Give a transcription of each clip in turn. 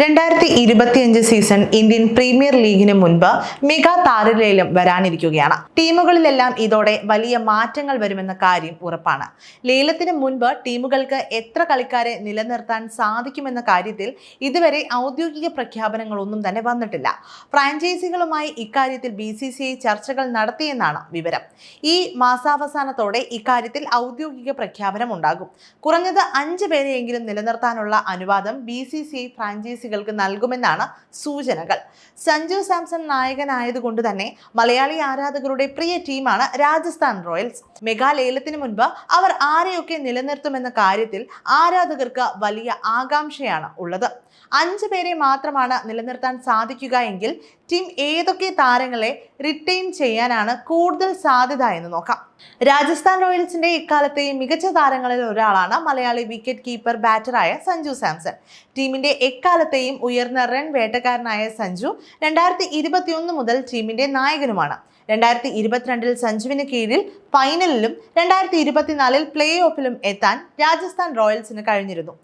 രണ്ടായിരത്തി ഇരുപത്തിയഞ്ച് season Indian premier ലീഗിന് മുൻപ് മെഗാ താരലേലം വരാനിരിക്കുകയാണ്. ടീമുകളിലെല്ലാം ഇതോടെ വലിയ മാറ്റങ്ങൾ വരുമെന്ന കാര്യം ഉറപ്പാണ്. ലേലത്തിന് മുൻപ് ടീമുകൾക്ക് എത്ര കളിക്കാരെ നിലനിർത്താൻ സാധിക്കുമെന്ന കാര്യത്തിൽ ഇതുവരെ ഔദ്യോഗിക പ്രഖ്യാപനങ്ങളൊന്നും തന്നെ വന്നിട്ടില്ല. ഫ്രാഞ്ചൈസികളുമായി ഇക്കാര്യത്തിൽ ബി സി സി ഐ ചർച്ചകൾ നടത്തിയെന്നാണ് വിവരം. ഈ മാസാവസാനത്തോടെ ഇക്കാര്യത്തിൽ ഔദ്യോഗിക പ്രഖ്യാപനം ഉണ്ടാകും കുറഞ്ഞത് അഞ്ച് പേരെയെങ്കിലും നിലനിർത്താനുള്ള അനുവാദം ബി സി സി ഐ ഫ്രാഞ്ചൈസികൾക്ക് നൽകുമെന്നാണ് സൂചനകൾ. സഞ്ജു സാംസൺ നായകനായതുകൊണ്ട് തന്നെ മലയാളി ആരാധകരുടെ പ്രിയ ടീമാണ് രാജസ്ഥാൻ റോയൽസ്. മെഗാ ലേലത്തിന് മുൻപ് അവർ ആരെയൊക്കെ നിലനിർത്തുമെന്ന കാര്യത്തിൽ ആരാധകർക്ക് വലിയ ആകാംക്ഷയാണ് ഉള്ളത്. അഞ്ചു പേരെ മാത്രമാണ് നിലനിർത്താൻ സാധിക്കുക എങ്കിൽ ടീം ഏതൊക്കെ താരങ്ങളെ റിട്ടെയിൻ ചെയ്യാനാണ് കൂടുതൽ സാധ്യത എന്ന് നോക്കാം. രാജസ്ഥാൻ റോയൽസിന്റെ ഇക്കാലത്തെ മികച്ച താരങ്ങളിൽ ഒരാളാണ് മലയാളി വിക്കറ്റ് കീപ്പർ ബാറ്ററായ സഞ്ജു സാംസൺ. ടീമിന്റെ എക്കാലത്തെയും ഉയർന്ന റൺ വേട്ടക്കാരനായ സഞ്ജു രണ്ടായിരത്തി ഇരുപത്തിയൊന്ന് മുതൽ ടീമിന്റെ നായകനുമാണ്. രണ്ടായിരത്തി ഇരുപത്തിരണ്ടിൽ സഞ്ജുവിന് കീഴിൽ ഫൈനലിലും രണ്ടായിരത്തി ഇരുപത്തിനാലിൽ പ്ലേ ഓഫിലും എത്താൻ രാജസ്ഥാൻ റോയൽസിന് കഴിഞ്ഞിരുന്നു.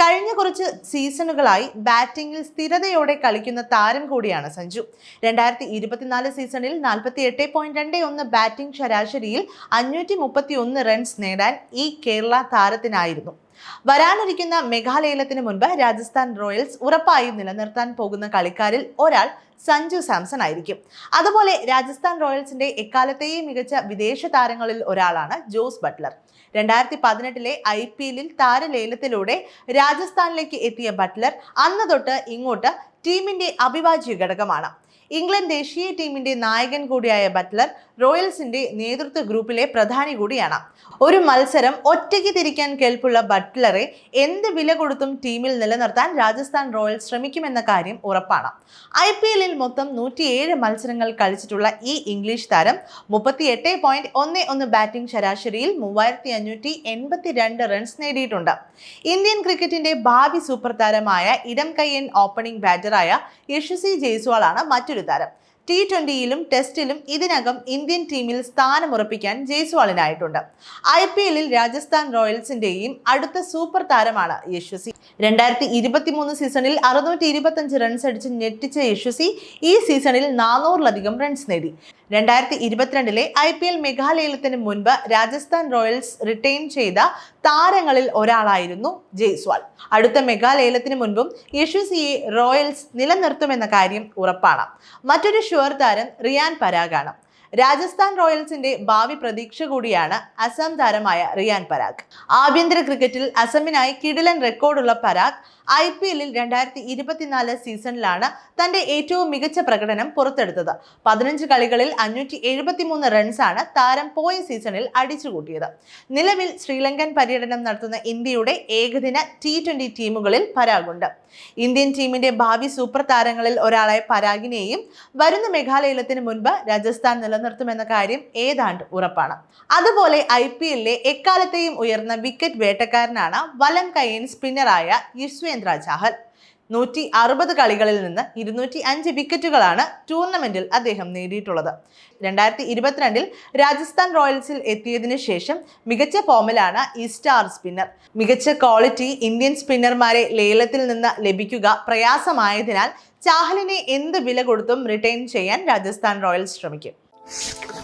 കഴിഞ്ഞ കുറച്ച് സീസണുകളായി ബാറ്റിംഗിൽ സ്ഥിരതയോടെ കളിക്കുന്ന താരം കൂടിയാണ് സഞ്ജു. രണ്ടായിരത്തി ഇരുപത്തിനാല് സീസണിൽ നാൽപ്പത്തി എട്ട് പോയിന്റ് രണ്ട് ഒന്ന് ബാറ്റിംഗ് ശരാശരിയിൽ അഞ്ഞൂറ്റി മുപ്പത്തി ഒന്ന് റൺസ് നേടാൻ ഈ കേരള താരത്തിനായിരുന്നു. വരാനിരിക്കുന്ന മെഘാലയത്തിന് മുൻപ് രാജസ്ഥാൻ റോയൽസ് ഉറപ്പായും നിലനിർത്താൻ പോകുന്ന കളിക്കാരിൽ ഒരാൾ സഞ്ജു സാംസൺ ആയിരിക്കും. അതുപോലെ രാജസ്ഥാൻ റോയൽസിന്റെ എക്കാലത്തെയും മികച്ച വിദേശ താരങ്ങളിൽ ഒരാളാണ് ജോസ് ബട്ട്ലർ. രണ്ടായിരത്തി പതിനെട്ടിലെ ഐ പി എല്ലിൽ താരലേലത്തിലൂടെ രാജസ്ഥാനിലേക്ക് എത്തിയ ബട്ട്ലർ അന്ന് തൊട്ട് ഇങ്ങോട്ട് ടീമിന്റെ അഭിവാജ്യ ഘടകമാണ്. ഇംഗ്ലണ്ട് ദേശീയ ടീമിന്റെ നായകൻ കൂടിയായ ബട്ട്ലർ റോയൽസിന്റെ നേതൃത്വ ഗ്രൂപ്പിലെ പ്രധാനി കൂടിയാണ്. ഒരു മത്സരം ഒറ്റയ്ക്ക് തിരിക്കാൻ കേൾപ്പുള്ള ബട്ട്ലറെ എന്ത് വില കൊടുത്തും ടീമിൽ നിലനിർത്താൻ രാജസ്ഥാൻ റോയൽസ് ശ്രമിക്കുമെന്ന കാര്യം ഉറപ്പാണ്. ഐ പി എല്ലിൽ മൊത്തം നൂറ്റിയേഴ് മത്സരങ്ങൾ കളിച്ചിട്ടുള്ള ഈ ഇംഗ്ലീഷ് താരം മുപ്പത്തി എട്ട് പോയിന്റ് ഒന്ന് ഒന്ന് ബാറ്റിംഗ് ശരാശരിയിൽ മൂവായിരത്തി അഞ്ഞൂറ്റി എൺപത്തി രണ്ട് റൺസ് നേടിയിട്ടുണ്ട്. ഇന്ത്യൻ ക്രിക്കറ്റിന്റെ ഭാവി സൂപ്പർ താരമായ ഇടം കയ്യൻ ഓപ്പണിംഗ് ബാറ്ററായ യശസ്വി ജയ്സ്വാളാണ് മറ്റൊരു താരം ടി ട്വന്റിയിലും ടെസ്റ്റിലും ഇതിനകം ഇന്ത്യൻ ടീമിൽ സ്ഥാനമുറപ്പിക്കാൻ ജയ്സ്വാളിനായിട്ടുണ്ട് ഐ പി എല്ലിൽ രാജസ്ഥാൻ റോയൽസിന്റെയും അടുത്ത സൂപ്പർ താരമാണ് യശ്വസി രണ്ടായിരത്തി ഇരുപത്തി മൂന്ന് സീസണിൽ അറുന്നൂറ്റി ഇരുപത്തഞ്ച് റൺസ് അടിച്ച് ഞെട്ടിച്ച യശ്വസി ഈ സീസണിൽ നാനൂറിലധികം റൺസ് നേടി. രണ്ടായിരത്തി ഇരുപത്തിരണ്ടിലെ ഐ പി എൽ മെഘാലയത്തിന് മുൻപ് രാജസ്ഥാൻ റോയൽസ് റിട്ടൈൻ ചെയ്ത താരങ്ങളിൽ ഒരാളായിരുന്നു ജയ്സ്വാൾ അടുത്ത മെഗാലയലത്തിന് മുൻപും യശ്വസിയെ റോയൽസ് നിലനിർത്തുമെന്ന കാര്യം ഉറപ്പാണ്. മറ്റൊരു ഷുവർ താരം റിയാൻ പരാഗാണ്. രാജസ്ഥാൻ റോയൽസിന്റെ ഭാവി പ്രതീക്ഷ കൂടിയാണ് അസം താരമായ റിയാൻ പരാഗ്. ആഭ്യന്തര ക്രിക്കറ്റിൽ അസമിനായി കിടിലൻ റെക്കോർഡുള്ള പരാഗ് ഐ പി എല്ലിൽ രണ്ടായിരത്തി ഇരുപത്തിനാല് സീസണിലാണ് തന്റെ ഏറ്റവും മികച്ച പ്രകടനം പുറത്തെടുത്തത്. പതിനഞ്ച് കളികളിൽ അഞ്ഞൂറ്റി എഴുപത്തിമൂന്ന് റൺസാണ് താരം പോയ സീസണിൽ അടിച്ചുകൂട്ടിയത്. നിലവിൽ ശ്രീലങ്കൻ പര്യടനം നടത്തുന്ന ഇന്ത്യയുടെ ഏകദിന ടി ട്വന്റി ടീമുകളിൽ പരാഗുണ്ട്. ഇന്ത്യൻ ടീമിന്റെ ഭാവി സൂപ്പർ താരങ്ങളിൽ ഒരാളായ പരാഗിനെയും വരുന്ന മേഘാലയത്തിന് മുൻപ് രാജസ്ഥാൻ നിലനിർത്തുമെന്ന കാര്യം ഏതാണ്ട് ഉറപ്പാണ്. അതുപോലെ ഐ പി എല്ലിലെ എക്കാലത്തെയും ഉയർന്ന വിക്കറ്റ് വേട്ടക്കാരനാണ് വലം കയ്യൻ സ്പിന്നറായ യുസ്വേന്ദ്ര ചാഹൽ. നൂറ്റി അറുപത് കളികളിൽ നിന്ന് ഇരുന്നൂറ്റി അഞ്ച് വിക്കറ്റുകളാണ് ടൂർണമെന്റിൽ അദ്ദേഹം നേടിയിട്ടുള്ളത്. രണ്ടായിരത്തി ഇരുപത്തിരണ്ടിൽ രാജസ്ഥാൻ റോയൽസിൽ എത്തിയതിനു ശേഷം മികച്ച ഫോമിലാണ് ഈ സ്റ്റാർ സ്പിന്നർ. മികച്ച ക്വാളിറ്റി ഇന്ത്യൻ സ്പിന്നർമാരെ ലേലത്തിൽ നിന്ന് ലഭിക്കുക പ്രയാസമായതിനാൽ ചാഹലിനെ എന്ത് വില കൊടുത്തും റിട്ടൈൻ ചെയ്യാൻ രാജസ്ഥാൻ റോയൽസ് ശ്രമിക്കും. Sk-